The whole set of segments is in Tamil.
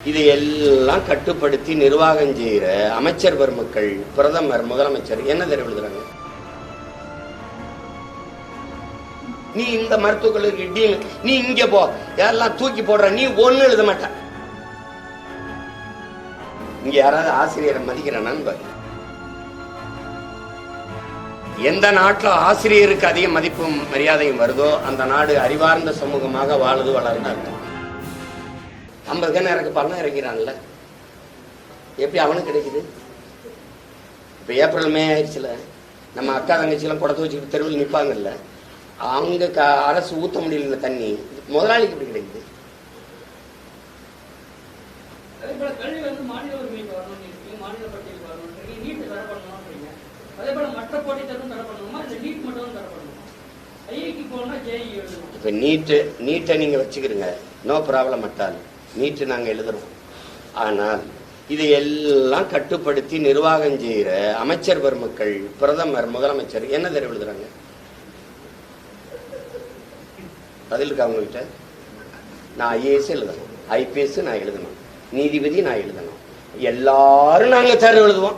இது எல்லாம் கட்டுப்படுத்தி நிர்வாகம் செய்கிற அமைச்சர் பெருமக்கள் பிரதமர் முதலமைச்சர் என்ன தெரிவு நீ இந்த மருத்துவக் கல்லூரிக்கு டீன் நீ இங்க போ. எல்லாம் தூக்கி போடுற நீ ஒண்ணு எழுத மாட்ட. இங்க யாராவது ஆசிரியரை மதிக்கிற நண்பர்? எந்த நாட்டில் ஆசிரியருக்கு அதிக மதிப்பும் மரியாதையும் வருதோ அந்த நாடு அறிவார்ந்த சமூகமாக வாழுது வளர்ந்து அர்த்தம் ஐம்பது கண்ணு இறக்கு பணம் இறக்கிறான்ல. எப்படி அவனுக்கு கிடைக்குது? இப்போ ஏப்ரல் மே ஆயிடுச்சுல. நம்ம அக்கா தங்கச்சிலாம் குடத்தை வச்சுக்கிட்டு தெருவில் நிற்பாங்கல்ல அவங்க க அரசு ஊற்ற முடியல தண்ணி. முதலாளிக்கு எப்படி கிடைக்குது? எழுதணும். இப்போ நீட்டு நீட்டை நீங்கள் வச்சுக்கிறீங்க. நோ ப்ராப்ளம் அட்டால் நீட்டு நாங்கள் எழுதுறோம். ஆனால் இதை எல்லாம் கட்டுப்படுத்தி நிர்வாகம் செய்கிற அமைச்சர் பெருமக்கள் பிரதமர் முதலமைச்சர் என்ன தெரிவு எழுதுறாங்க? பதில் இருக்கா அவங்ககிட்ட நான் ஐஏஎஸ் எழுதணும். ஐபிஎஸ் நான் எழுதணும். நீதிபதி நான் எழுதணும். எல்லாரும் நாங்க தேர்வு எழுதுவோம்.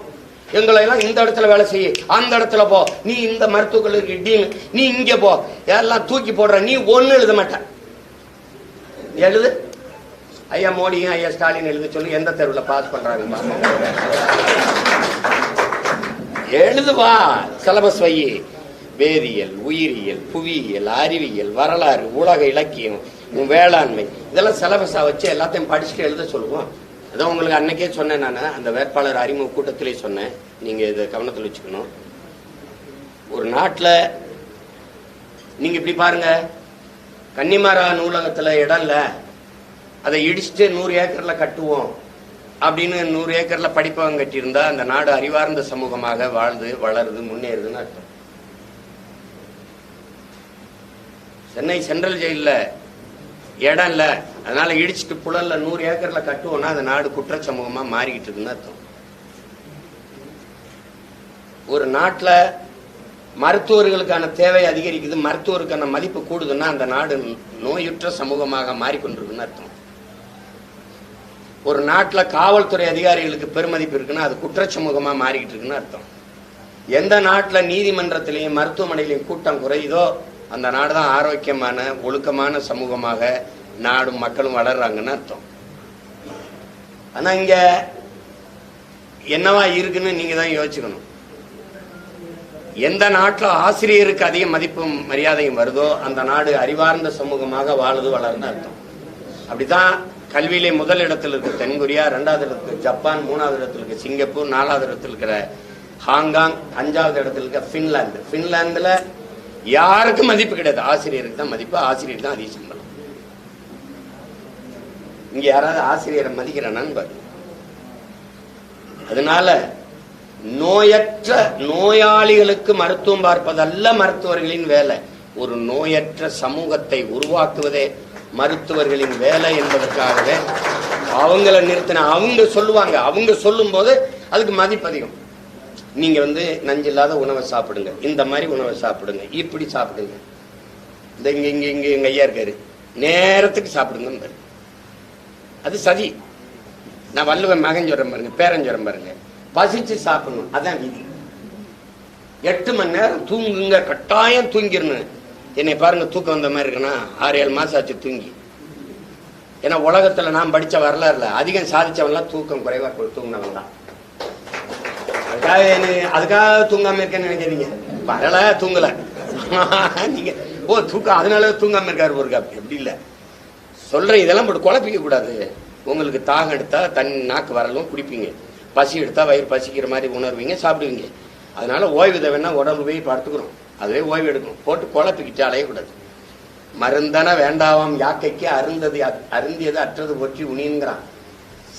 எங்களை எல்லாம் இந்த இடத்துல வேலை செய்ய. அந்த இடத்துல போ. நீ இந்த மருத்துவக் கல்லூரிக்கு டீன் நீ இங்க போ. எல்லாம் தூக்கி போடுற நீ ஒண்ணு எழுத மாட்ட. எழுது. ஐயா மோடியும் ஐயா ஸ்டாலின் எழுத சொல்லி எந்த தெருவில் பாஸ் பண்றாங்க எழுதுவா சிலபஸ் வை. வேதியியல் உயிரியல் புவியியல் அறிவியல் வரலாறு உலக இலக்கியம் உன் வேளாண்மை. இதெல்லாம் சிலபஸா வச்சு எல்லாத்தையும் படிச்சுட்டு எழுத சொல்லுவோம். அதான் உங்களுக்கு அன்னைக்கே சொன்னேன் நான். அந்த வேட்பாளர் அறிமுக கூட்டத்திலே சொன்னேன். நீங்க இதை கவனத்தில் வச்சுக்கணும். ஒரு நாட்டில் நீங்க இப்படி பாருங்க. கன்னிமாரா நூலகத்தில் இடம் இல்லை. அதை இடிச்சுட்டு நூறு ஏக்கர்ல கட்டுவோம் அப்படின்னு நூறு ஏக்கர்ல படிப்பவங்க கட்டியிருந்தா அந்த நாடு அறிவார்ந்த சமூகமாக வாழ்ந்து வளருது முன்னேறுதுன்னு அர்த்தம். சென்னை சென்ட்ரல் ஜெயில இடம் இல்ல. அதனால இடிச்சுட்டு புழல்ல நூறு ஏக்கர்ல கட்டுவோம்னா அந்த நாடு குற்ற சமூகமா மாறிக்கிட்டு இருக்குன்னு அர்த்தம். ஒரு நாட்டுல மருத்துவர்களுக்கான தேவை அதிகரிக்குது மருத்துவருக்கான மதிப்பு கூடுதுன்னா அந்த நாடு நோயுற்ற சமூகமாக மாறிக்கொண்டிருக்குன்னு அர்த்தம். ஒரு நாட்டுல காவல்துறை அதிகாரிகளுக்கு பெருமதிப்பு இருக்குன்னா அது குற்ற சமூகமா மாறிக்கிட்டு இருக்குன்னு அர்த்தம். எந்த நாட்டுல நீதிமன்றத்திலையும் மருத்துவமனையிலையும் கூட்டம் குறையுதோ அந்த நாடு தான் ஆரோக்கியமான ஒழுக்கமான சமூகமாக நாடும் மக்களும் வளர்றாங்கன்னு அர்த்தம். ஆனா இங்க என்னவா இருக்குன்னு நீங்கள் தான் யோசிச்சுக்கணும். எந்த நாட்டில் ஆசிரியருக்கு அதிக மதிப்பும் மரியாதையும் வருதோ அந்த நாடு அறிவார்ந்த சமூகமாக வாழுது வளர்ந்து அர்த்தம். அப்படிதான் கல்வியிலே முதல் இடத்தில் இருக்க தென்கொரியா ரெண்டாவது இடத்துல ஜப்பான் மூணாவது இடத்துல இருக்க சிங்கப்பூர் நாலாவது இடத்துல இருக்கிற ஹாங்காங் அஞ்சாவது இடத்துல இருக்க பின்லாந்து பின்லாந்துல யாருக்கும் மதிப்பு கிடையாது. ஆசிரியருக்கு தான் மதிப்பு ஆசிரியர் தான் அதிக சம்பளம். இங்க யாராவது ஆசிரியரை மதிக்கிற நண்பர். அதனால நோயற்ற நோயாளிகளுக்கு மருத்துவம் பார்ப்பதல்ல மருத்துவர்களின் வேலை. ஒரு நோயற்ற சமூகத்தை உருவாக்குவதே மருத்துவர்களின் வேலை என்பதற்காகவே அவங்கள நிறுத்தின அவங்க சொல்லுவாங்க. அவங்க சொல்லும் போது அதுக்கு மதிப்பு அதிகம். நீங்க வந்து நஞ்சில்லாத உணவை சாப்பிடுங்க. இந்த மாதிரி உணவை சாப்பிடுங்க. இப்படி சாப்பிடுங்க. இந்த இங்க இங்க இங்க எங்க ஐயா இருக்காரு. நேரத்துக்கு சாப்பிடுங்க அது சதி. நான் வள்ளுவன் மகன் சொல்றேன் பாருங்க பேரன் சொல்றேன் பாருங்க. பசிச்சு சாப்பிடணும். அதான் விதி. எட்டு மணி நேரம் தூங்குங்க. கட்டாயம் தூங்கிடணும். என்னை பாருங்க தூக்கம் வந்த மாதிரி இருக்குன்னா ஆறு ஏழு மாசம் ஆச்சு தூங்கி. ஏன்னா உலகத்துல நான் படிச்ச வரலாறுல அதிகம் சாதிச்சவன்லாம் தூக்கம் குறைவா தூங்கினவன் தான் அதுக்காக என்ன- அதுக்காக தூங்காம இருக்கேன்னு நினைக்கிறீங்க வரல தூங்கல. நீங்க ஓ தூக்கம் அதனால தூங்காம இருக்காரு ஒரு எப்படி இல்ல. சொல்றேன் இதெல்லாம் போட்டு குழப்பிக்க கூடாது. உங்களுக்கு தாகம் எடுத்தா தண்ணி நாக்கு வரலும் குடிப்பீங்க. பசி எடுத்தா வயிறு பசிக்கிற மாதிரி உணர்வீங்க சாப்பிடுவீங்க. அதனால ஓய்வு தேவைன்னா உடம்பு போய் பார்த்துக்கிறோம் அதுவே ஓய்வு எடுக்கணும். போட்டு குழப்பிக்கிட்டு அலையக்கூடாது மருந்தன வேண்டாவாம் யாக்கைக்கு அருந்தது அருந்தியது அற்றது போற்றி உணிங்கிறான்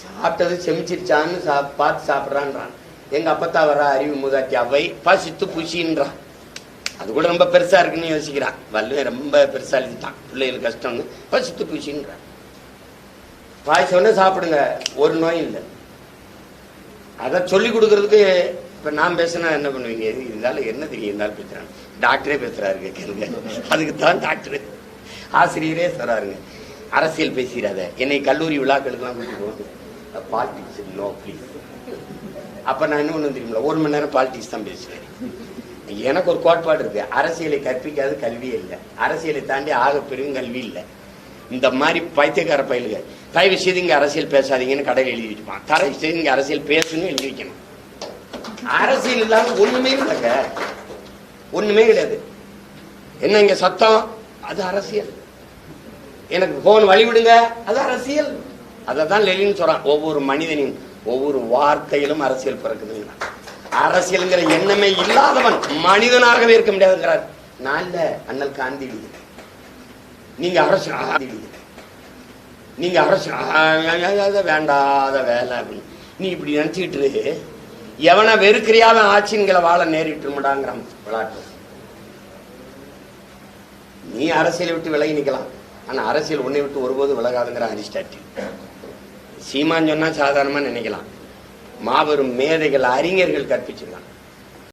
சாப்பிட்டது செமிச்சிருச்சான்னு சா பார்த்து சாப்பிட்றான்றான். எங்க அப்பத்தா வர அறிவு மூதாட்டி அவை பசித்து புசின்றான் அது கூட ரொம்ப பெருசா இருக்குன்னு யோசிக்கிறான். வல்லுவன் ரொம்ப பெருசா எழுதிட்டான். பிள்ளைகளுக்கு கஷ்டம்னு பசித்து பூச்சின்றான் பாய்ச்சோடனே சாப்பிடுங்க. ஒரு நோய் இல்லை. அதை சொல்லி கொடுக்கறதுக்கு இப்போ நான் பேசினா என்ன பண்ணுவீங்க? இது இருந்தாலும் என்ன தெரியும் இருந்தாலும் பேசுறாங்க. டாக்டரே பேசுகிறாருங்க கேளுங்க. அதுக்கு தான் டாக்டரு. ஆசிரியரே சொல்கிறாருங்க அரசியல் பேசிடாத. என்னை கல்லூரி விழாக்களுக்கெல்லாம் கூட்டிட்டு போவாங்க பாலிடிக்ஸ் நோ ப்ளீஸ் அப்போ நான் என்ன ஒன்று தெரியுமில்ல ஒரு மணி நேரம் பாலிடிக்ஸ் தான் பேசுவேன். எனக்கு ஒரு கோட்பாடு இருக்குது அரசியலை கற்பிக்காது கல்வியே இல்லை. அரசியலை தாண்டி ஆக பெரும் கல்வி இல்லை. இந்த மாதிரி பைத்தியக்கார பயிலுங்க. தயவு செய்து இங்கே அரசியல் பேசாதீங்கன்னு கடையில் எழுதி வச்சுப்பான் தயவு செய்து இங்கே அரசியல் பேசுன்னு எழுதி வைக்கணும். அரசியல் இல்லாம ஒண்ணுமே இல்லைங்க ஒண்ணுமே கிடையாது என்ன இங்க சத்தம் அது அரசியல் எனக்கு போன் வழிவிடுங்க அது அரசியல் அதை தான் லெலின் சொல்றான் ஒவ்வொரு மனிதனின் ஒவ்வொரு வார்த்தையிலும் அரசியல் பிறக்குதுங்க அரசியல்ங்கிற எண்ணமே இல்லாதவன் மனிதனாகவே இருக்க முடியாதுங்கிறார் நான் இல்ல அண்ணல் காந்தி நீங்க அரசு நீங்க அரசு வேண்டாத வேலை அப்படின்னு நீ இப்படி நினைச்சுக்கிட்டு எவனை வெறுக்கிறியாத ஆட்சின்களை வாழ நேரிட்டுருமடாங்கிறான் விளையாட்டு நீ அரசியலை விட்டு விலகி நிக்கலாம். ஆனா அரசியல் உன்னை விட்டு ஒருபோது விலகாதுங்கிற அரிஸ்டாட்டில். சீமான் சொன்னா சாதாரணமா நினைக்கலாம். மாபெரும் மேதைகள் அறிஞர்கள் கற்பிச்சிருக்காங்க.